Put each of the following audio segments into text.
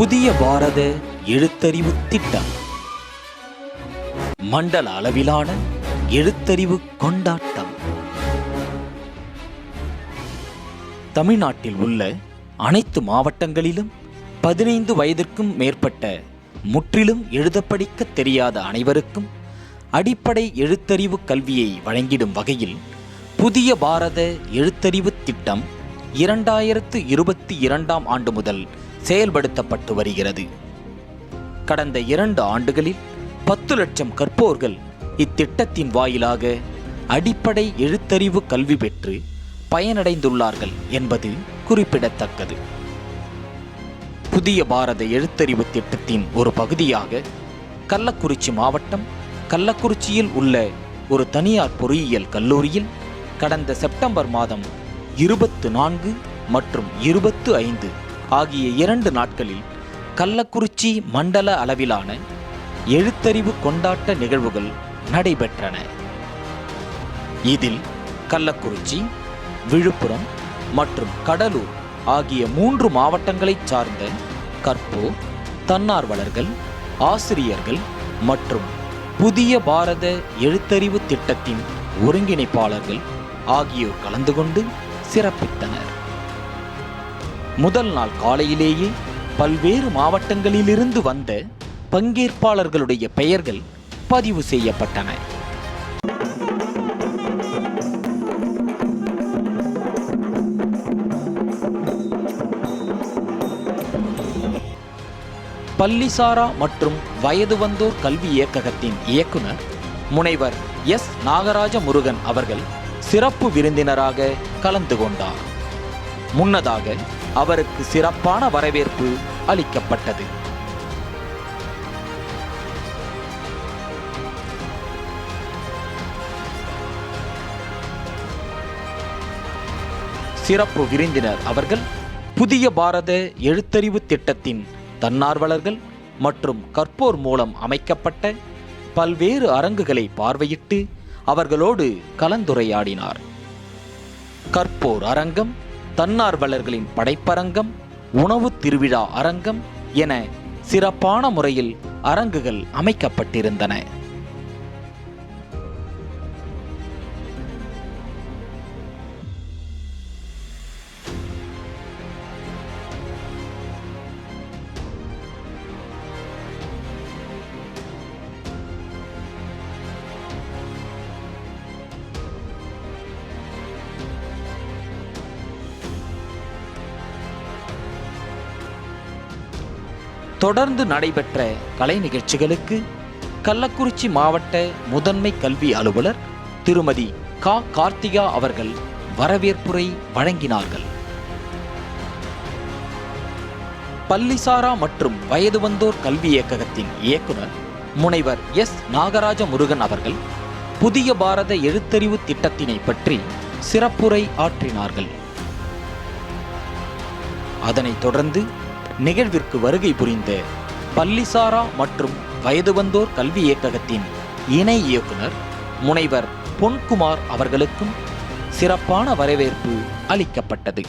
புதிய பாரத எழுத்தறிவு திட்டம். மண்டல அளவிலான எழுத்தறிவு கொண்டாட்டம். தமிழ்நாட்டில் உள்ள அனைத்து மாவட்டங்களிலும் பதினைந்து வயதிற்கும் மேற்பட்ட முற்றிலும் எழுதப்படிக்க தெரியாத அனைவருக்கும் அடிப்படை எழுத்தறிவு கல்வியை வழங்கிடும் வகையில் புதிய பாரத எழுத்தறிவு திட்டம் இரண்டாயிரத்து இருபத்தி இரண்டாம் ஆண்டு முதல் செயல்படுத்தப்பட்டு வருகிறது. கடந்த இரண்டு ஆண்டுகளில் பத்து லட்சம் கற்போர்கள் இத்திட்டத்தின் வாயிலாக அடிப்படை எழுத்தறிவு கல்வி பெற்று பயனடைந்துள்ளார்கள் என்பது குறிப்பிடத்தக்கது. புதிய பாரத எழுத்தறிவு திட்டத்தின் ஒரு பகுதியாக கள்ளக்குறிச்சி மாவட்டம் கள்ளக்குறிச்சியில் உள்ள ஒரு தனியார் பொறியியல் கல்லூரியில் கடந்த செப்டம்பர் மாதம் இருபத்து நான்கு மற்றும் இருபத்து ஐந்து ஆகிய இரண்டு நாட்களில் கள்ளக்குறிச்சி மண்டல அளவிலான எழுத்தறிவு கொண்டாட்ட நிகழ்வுகள் நடைபெற்றன. இதில் கள்ளக்குறிச்சி விழுப்புரம் மற்றும் கடலூர் ஆகிய மூன்று மாவட்டங்களைச் சார்ந்த கற்போ தன்னார்வலர்கள் ஆசிரியர்கள் மற்றும் புதிய பாரத எழுத்தறிவு திட்டத்தின் ஒருங்கிணைப்பாளர்கள் ஆகியோர் கலந்து கொண்டு சிறப்பித்தனர். முதல் நாள் காலையிலேயே பல்வேறு மாவட்டங்களிலிருந்து வந்த பங்கேற்பாளர்களுடைய பெயர்கள் பதிவு செய்யப்பட்டன. பள்ளிசாரா மற்றும் வயது வந்தோர் கல்வி இயக்ககத்தின் இயக்குனர் முனைவர் எஸ். நாகராஜ முருகன் அவர்கள் சிறப்பு விருந்தினராக கலந்து கொண்டார். முன்னதாக அவருக்கு சிறப்பான வரவேற்பு அளிக்கப்பட்டது. சிறப்பு விருந்தினர் அவர்கள் புதிய பாரத எழுத்தறிவு திட்டத்தின் தன்னார்வலர்கள் மற்றும் கற்போர் மூலம் அமைக்கப்பட்ட பல்வேறு அரங்குகளை பார்வையிட்டு அவர்களோடு கலந்துரையாடினார். கற்போர் அரங்கம் தன்னார்வலர்களின் படைப்பரங்கம் உணவு திருவிழா அரங்கம் என சிறப்பான முறையில் அரங்குகள் அமைக்கப்பட்டிருந்தன. தொடர்ந்து நடைபெற்ற கலை நிகழ்ச்சிகளுக்கு கள்ளக்குறிச்சி மாவட்ட முதன்மை கல்வி அலுவலர் திருமதி கா. கார்த்திகா அவர்கள் வரவேற்புரை வழங்கினார்கள். பள்ளிசாரா மற்றும் வயது வந்தோர் கல்வி இயக்ககத்தின் இயக்குனர் முனைவர் எஸ். நாகராஜ முருகன் அவர்கள் புதிய பாரத எழுத்தறிவு திட்டத்தினை பற்றி சிறப்புரை ஆற்றினார்கள். அதனைத் தொடர்ந்து நிகழ்விற்கு வருகை புரிந்த பள்ளிசாரா மற்றும் வயது வந்தோர் கல்வி இயக்ககத்தின் இணை இயக்குனர் முனைவர் பொன்குமார் அவர்களுக்கும் சிறப்பான வரவேற்பு அளிக்கப்பட்டது.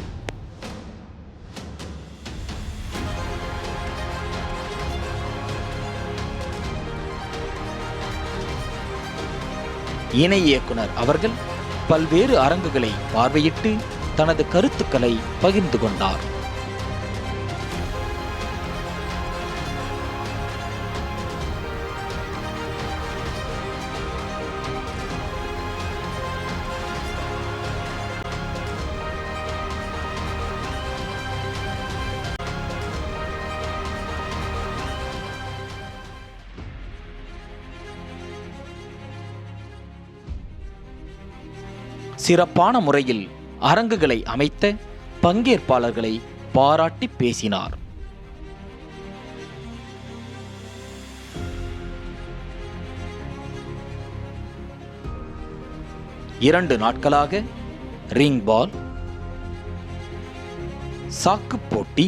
இணை இயக்குனர் அவர்கள் பல்வேறு அரங்குகளை பார்வையிட்டு தனது கருத்துக்களை பகிர்ந்து கொண்டார். சிறப்பான முறையில் அரங்குகளை அமைத்த பங்கேற்பாளர்களை பாராட்டி பேசினார். இரண்டு நாட்களாக ரிங் பால் சாக்கு போட்டி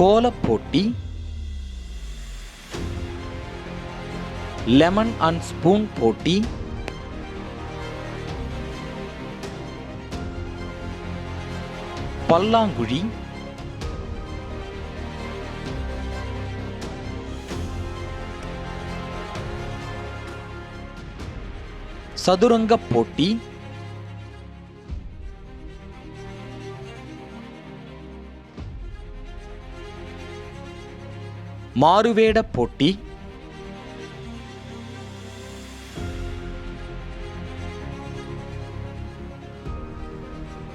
கோலப்போட்டி லெமன் அண்ட் ஸ்பூன் போட்டி பல்லாங்குழி. சதுரங்கப் போட்டி. மாறுவேடப் போட்டி.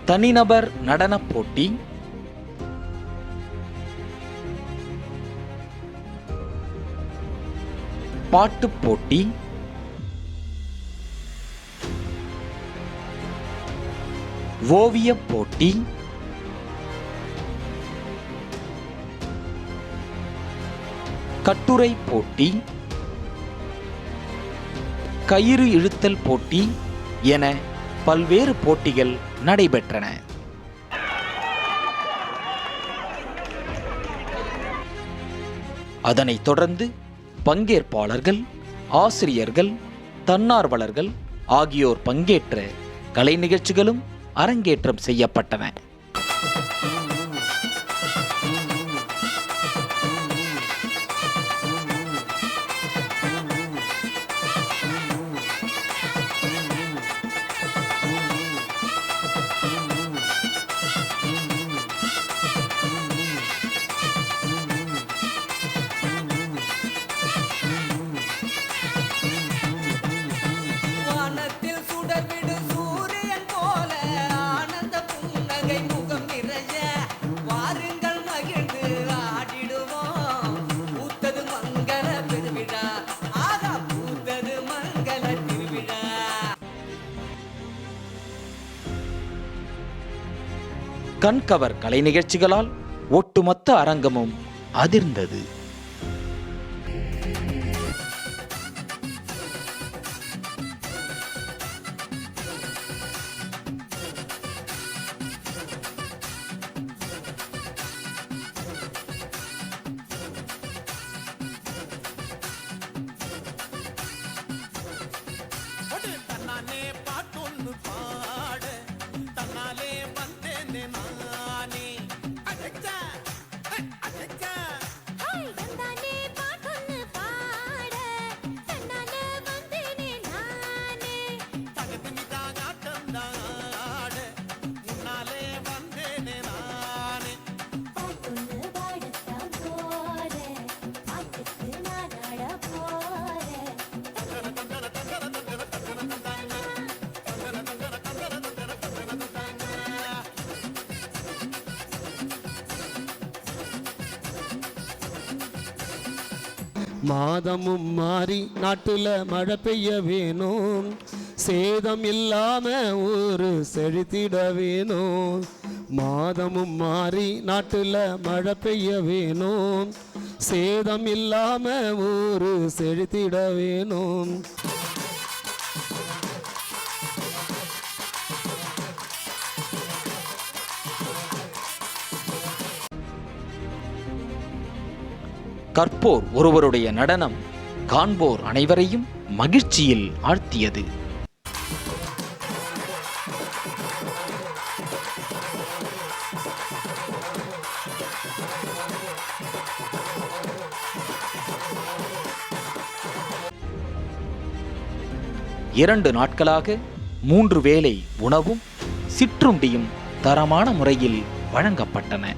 தனிநபர் நடனப் போட்டி. பாட்டுப் போட்டி. ஓவியப் போட்டி. கட்டுரை போட்டி. கயிறு இழுத்தல் போட்டி என பல்வேறு போட்டிகள் நடைபெற்றன. அதனைத் தொடர்ந்து பங்கேற்பாளர்கள் ஆசிரியர்கள் தன்னார்வலர்கள் ஆகியோர் பங்கேற்ற கலை நிகழ்ச்சிகளும் அரங்கேற்றம் செய்யப்பட்டன. கண்கவர் கலை நிகழ்ச்சிகளால் ஒட்டுமொத்த அரங்கமும் அதிர்ந்தது. மாதமும் மாறி நாட்டில் மழை பெய்ய வேணும். சேதம் இல்லாம ஊரு செழித்திட வேணும். மாதமும் மாறி நாட்டில் மழை பெய்ய வேணும். சேதம் இல்லாம ஊரு செழித்திட வேணும். கற்போர் ஒருவருடைய நடனம் காண்போர் அனைவரையும் மகிழ்ச்சியில் ஆழ்த்தியது. இரண்டு நாட்களாக மூன்று வேளை உணவும் சிற்றுண்டியும் தரமான முறையில் வழங்கப்பட்டன.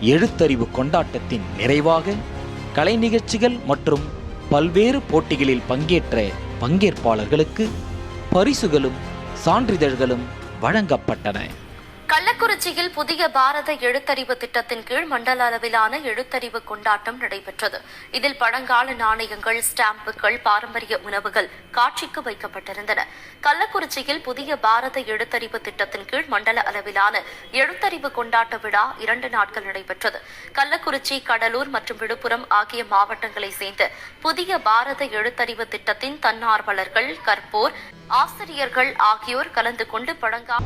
எழுத்தறிவு கொண்டாட்டத்தின் நிறைவாக கலை நிகழ்ச்சிகள் மற்றும் பல்வேறு போட்டிகளில் பங்கேற்ற பங்கேற்பாளர்களுக்கு பரிசுகளும் சான்றிதழ்களும் வழங்கப்பட்டன. கள்ளக்குறிச்சியில் புதிய பாரத எழுத்தறிவு திட்டத்தின் கீழ் மண்டல அளவிலான எழுத்தறிவு கொண்டாட்டம் நடைபெற்றது. இதில் பழங்கால நாணயங்கள் ஸ்டாம்புகள் பாரம்பரிய உணவுகள் காட்சிக்கு வைக்கப்பட்டிருந்தன. கள்ளக்குறிச்சியில் புதிய பாரத எழுத்தறிவு திட்டத்தின் கீழ் மண்டல அளவிலான எழுத்தறிவு கொண்டாட்ட விழா இரண்டு நாட்கள் நடைபெற்றது. கள்ளக்குறிச்சி கடலூர் மற்றும் விழுப்புரம் ஆகிய மாவட்டங்களை சேர்ந்த புதிய பாரத எழுத்தறிவு திட்டத்தின் தன்னார்வலர்கள் கற்போர் ஆசிரியர்கள் ஆகியோர் கலந்து கொண்டு பழங்கால